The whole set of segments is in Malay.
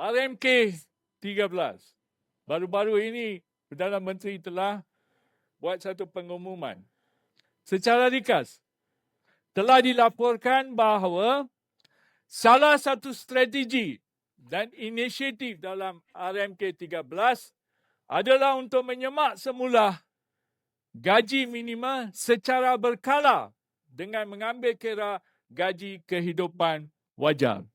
RMK 13. Baru-baru ini Perdana Menteri telah buat satu pengumuman. Secara ringkas, telah dilaporkan bahawa salah satu strategi dan inisiatif dalam RMK 13 adalah untuk menyemak semula gaji minima secara berkala dengan mengambil kira gaji kehidupan wajar.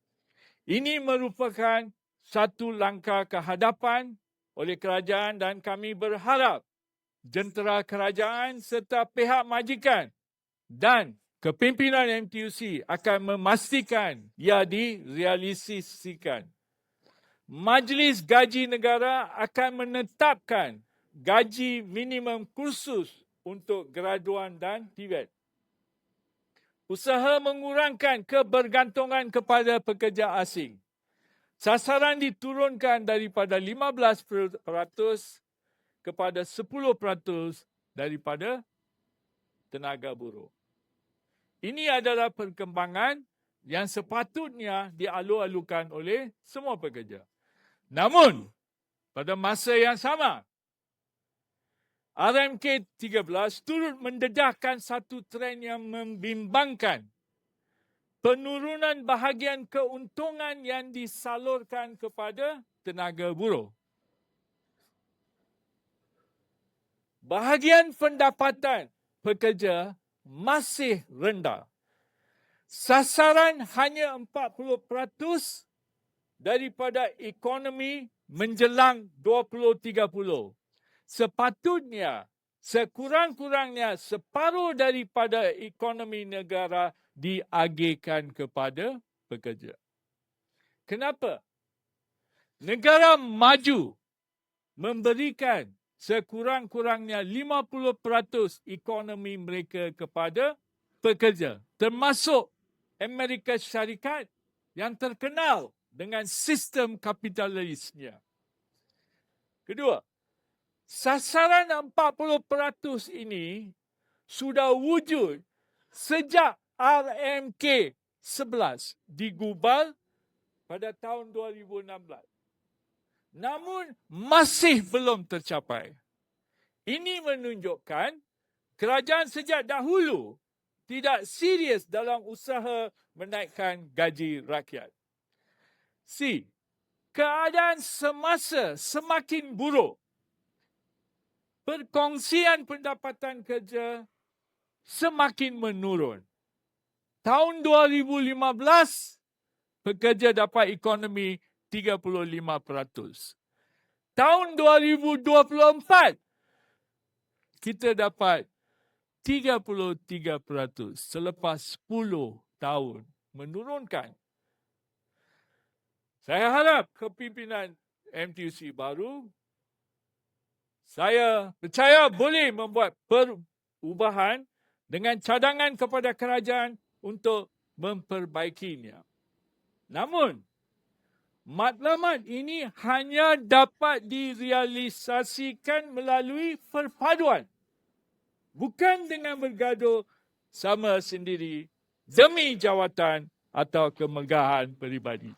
Ini merupakan satu langkah kehadapan oleh kerajaan dan kami berharap jentera kerajaan serta pihak majikan dan kepimpinan MTUC akan memastikan ia direalisasikan. Majlis Gaji Negara akan menetapkan gaji minimum kursus untuk graduan dan TVET. Usaha mengurangkan kebergantungan kepada pekerja asing. Sasaran diturunkan daripada 15% kepada 10% daripada tenaga buruh. Ini adalah perkembangan yang sepatutnya dialu-alukan oleh semua pekerja. Namun, pada masa yang sama, RMK 13 turut mendedahkan satu trend yang membimbangkan penurunan bahagian keuntungan yang disalurkan kepada tenaga buruh. Bahagian pendapatan pekerja masih rendah. Sasaran hanya 40% daripada ekonomi menjelang 2030. Sepatutnya sekurang-kurangnya separuh daripada ekonomi negara diagihkan kepada pekerja. Kenapa? Negara maju memberikan sekurang-kurangnya 50% ekonomi mereka kepada pekerja. Termasuk Amerika Syarikat yang terkenal dengan sistem kapitalisnya. Kedua, sasaran 40% ini sudah wujud sejak RMK 11 digubal pada tahun 2016. Namun masih belum tercapai. Ini menunjukkan kerajaan sejak dahulu tidak serius dalam usaha menaikkan gaji rakyat. C. Keadaan semasa semakin buruk. Perkongsian pendapatan kerja semakin menurun. Tahun 2015, pekerja dapat ekonomi 35%. Tahun 2024, kita dapat 33% selepas 10 tahun menurunkan saya harap kepimpinan MTUC baru saya percaya boleh membuat perubahan dengan cadangan kepada kerajaan untuk memperbaikinya. Namun, matlamat ini hanya dapat direalisasikan melalui perpaduan. Bukan dengan bergaduh sama sendiri demi jawatan atau kemegahan peribadi.